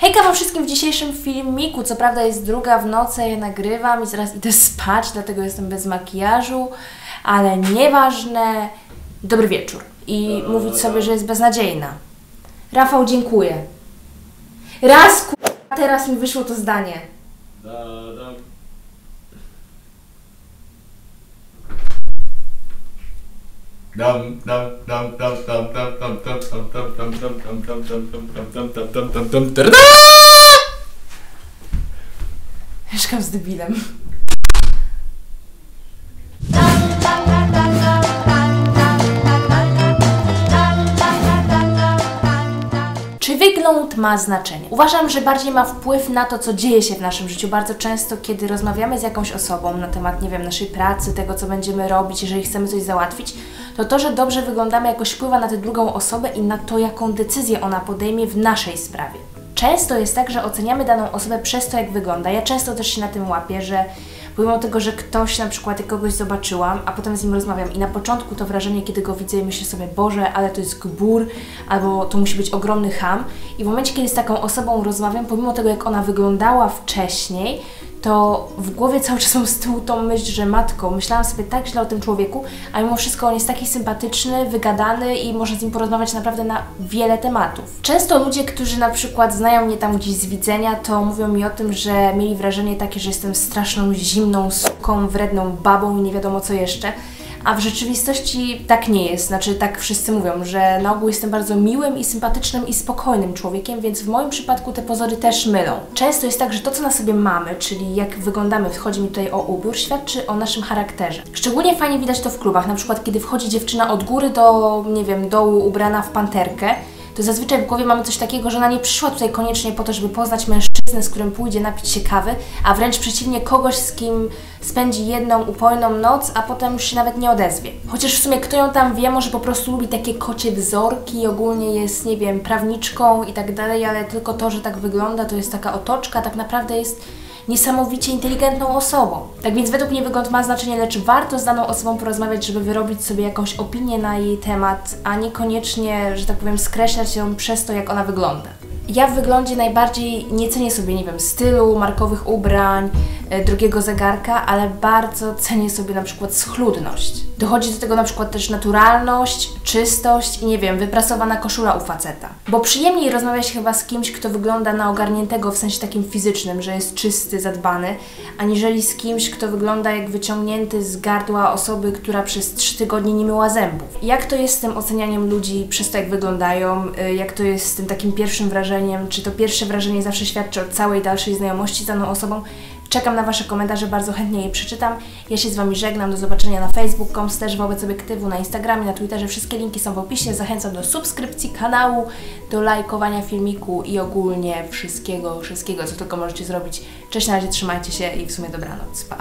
Hejka wam wszystkim w dzisiejszym filmiku. Co prawda jest druga w nocy, ja nagrywam i zaraz idę spać, dlatego jestem bez makijażu, ale nieważne. Dobry wieczór. I mówić sobie, że jest beznadziejna. Rafał, dziękuję. Raz, ku... teraz mi wyszło to zdanie. Dum dum Mieszkam z debilem. Czy wygląd ma znaczenie? Uważam, że bardziej ma wpływ na to, co dzieje się w naszym życiu. Bardzo często, kiedy rozmawiamy z jakąś osobą na temat, nie wiem, naszej pracy, tego, co będziemy robić, jeżeli chcemy coś załatwić, to to, że dobrze wyglądamy, jakoś wpływa na tę drugą osobę i na to, jaką decyzję ona podejmie w naszej sprawie. Często jest tak, że oceniamy daną osobę przez to, jak wygląda. Ja często też się na tym łapię, że pomimo tego, że ktoś na przykład kogoś zobaczyłam, a potem z nim rozmawiam i na początku to wrażenie, kiedy go widzę, myślę sobie, Boże, ale to jest gbur, albo to musi być ogromny ham. I w momencie, kiedy z taką osobą rozmawiam, pomimo tego, jak ona wyglądała wcześniej, to w głowie cały czas mam z tyłu tą myśl, że matko, myślałam sobie tak źle o tym człowieku, a mimo wszystko on jest taki sympatyczny, wygadany i można z nim porozmawiać naprawdę na wiele tematów. Często ludzie, którzy na przykład znają mnie tam gdzieś z widzenia, to mówią mi o tym, że mieli wrażenie takie, że jestem straszną, zimną, suką, wredną babą i nie wiadomo co jeszcze. A w rzeczywistości tak nie jest. Znaczy, tak wszyscy mówią, że na ogół jestem bardzo miłym i sympatycznym i spokojnym człowiekiem, więc w moim przypadku te pozory też mylą. Często jest tak, że to, co na sobie mamy, czyli jak wyglądamy, chodzi mi tutaj o ubiór, świadczy o naszym charakterze. Szczególnie fajnie widać to w klubach, na przykład kiedy wchodzi dziewczyna od góry do, nie wiem, dołu ubrana w panterkę, to zazwyczaj w głowie mamy coś takiego, że ona nie przyszła tutaj koniecznie po to, żeby poznać mężczyznę, z którym pójdzie napić się kawy, a wręcz przeciwnie, kogoś, z kim spędzi jedną upojną noc, a potem już się nawet nie odezwie. Chociaż w sumie kto ją tam wie, może po prostu lubi takie kocie wzorki, ogólnie jest, nie wiem, prawniczką i tak dalej, ale tylko to, że tak wygląda, to jest taka otoczka, tak naprawdę jest niesamowicie inteligentną osobą. Tak więc według mnie wygląd ma znaczenie, lecz warto z daną osobą porozmawiać, żeby wyrobić sobie jakąś opinię na jej temat, a niekoniecznie, że tak powiem, skreślać ją przez to, jak ona wygląda. Ja w wyglądzie najbardziej nie cenię sobie, nie wiem, stylu, markowych ubrań, e, drugiego zegarka, ale bardzo cenię sobie na przykład schludność. Dochodzi do tego na przykład też naturalność, czystość i nie wiem, wyprasowana koszula u faceta. Bo przyjemniej rozmawia się chyba z kimś, kto wygląda na ogarniętego w sensie takim fizycznym, że jest czysty, zadbany, aniżeli z kimś, kto wygląda jak wyciągnięty z gardła osoby, która przez trzy tygodnie nie myła zębów. Jak to jest z tym ocenianiem ludzi przez to, jak wyglądają, y, jak to jest z tym takim pierwszym wrażeniem, czy to pierwsze wrażenie zawsze świadczy o całej dalszej znajomości z daną osobą? Czekam na Wasze komentarze, bardzo chętnie je przeczytam. Ja się z Wami żegnam, do zobaczenia na facebook.com, też wobec obiektywu, na Instagramie, na Twitterze. Wszystkie linki są w opisie. Zachęcam do subskrypcji kanału, do lajkowania filmiku i ogólnie wszystkiego, wszystkiego, co tylko możecie zrobić. Cześć, na razie, trzymajcie się i w sumie dobranoc. Pa!